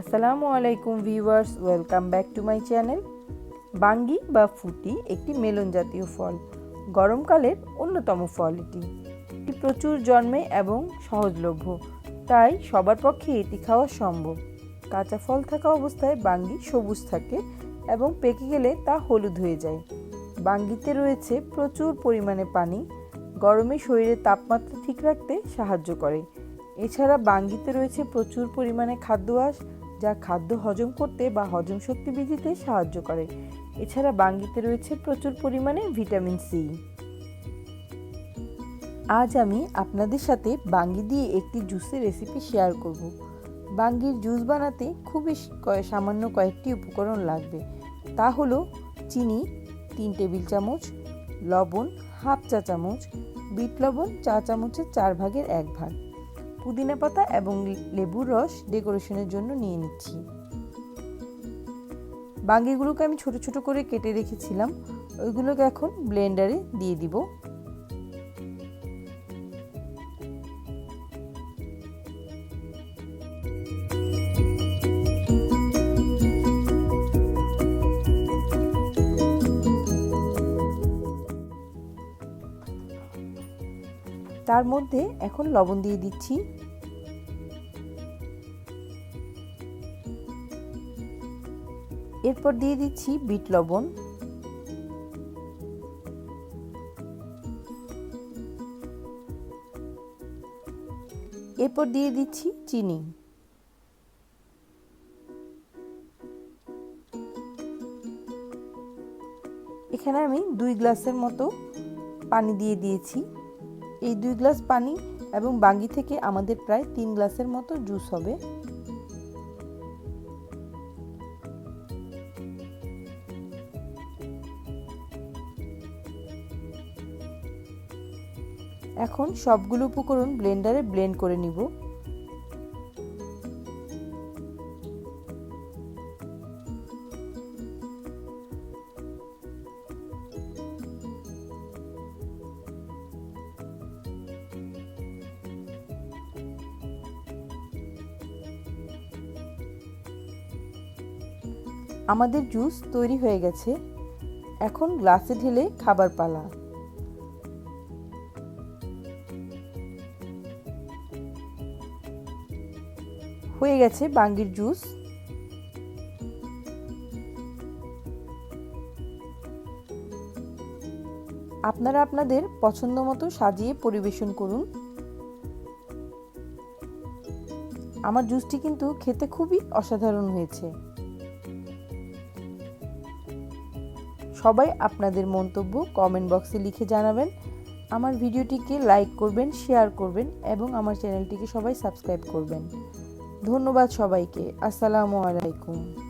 আসসালামু আলাইকুম viewers, welcome back to my channel. বাঙ্গি বা ফুটি একটি মেলন জাতীয় ফল। গরমকালের অন্যতম ফল এটি। এটি প্রচুর জন্মে এবং সহজলভ্য, তাই সবার পক্ষে এটি খাওয়া সম্ভব। কাঁচা ফল থাকা অবস্থায় বাঙ্গি সবুজ থাকে এবং পেকে গেলে তা হলুদ হয়ে যায়। বাঙ্গিতে রয়েছে প্রচুর পরিমাণে পানি। গরমে শরীরের তাপমাত্রা ঠিক রাখতে সাহায্য করে। এছাড়া বাঙ্গিতে রয়েছে প্রচুর পরিমাণে খাদ্য যা খাদ্য হজম করতে বা হজম শক্তি বৃদ্ধিতে সাহায্য করে। এছাড়া বাঙ্গিতে রয়েছে প্রচুর পরিমাণে ভিটামিন সি। আজ আমি আপনাদের সাথে বাঙ্গি দিয়ে একটি জুসের রেসিপি শেয়ার করব। বাঙ্গির জুস বানাতে খুবই সামান্য কয়েকটি উপকরণ লাগবে। তা হলো চিনি, তিন টেবিল চামচ, লবণ, হাফ চা চামচ, বিট লবণ, চা চামচের চার ভাগের এক ভাগ। পুদিনা পাতা এবং লেবুর রস ডেকোরেশনের জন্য নিয়ে নিচ্ছি। বাঙ্গিগুলোকে আমি ছোট ছোট করে কেটে রেখেছিলাম। ওইগুলোকে এখন ব্লেন্ডারে দিয়ে দিব। তার মধ্যে এখন লবণ দিয়ে দিচ্ছি। এরপর দিয়ে দিচ্ছি বিট লবণ। এরপর দিয়ে দিচ্ছি চিনি। এখানে আমি দুই গ্লাসের মতো পানি দিয়ে দিয়েছি। এই দুই গ্লাস পানি এবং বাঙ্গি থেকে আমাদের প্রায় তিন গ্লাসের মতো জুস হবে। এখন সবগুলো উপকরণ ব্লেন্ডারে ব্লেন্ড করে নিব। আমাদের জুস তৈরি হয়ে গেছে। এখন গ্লাসে ঢেলে খাবার পালা। হয়ে গেছে বাঙ্গির জুস। আপনারা আপনাদের পছন্দ মতো সাজিয়ে পরিবেশন করুন। আমার জুসটি কিন্তু খেতে খুবই অসাধারণ হয়েছে। সবাই আপনাদের মন্তব্য কমেন্ট বক্সে লিখে জানাবেন। আমার ভিডিওটিকে লাইক করবেন শেয়ার করবেন এবং আমার চ্যানেলটিকে সবাই সাবস্ক্রাইব করবেন। ধন্যবাদ সবাইকে। আসসালামু আলাইকুম।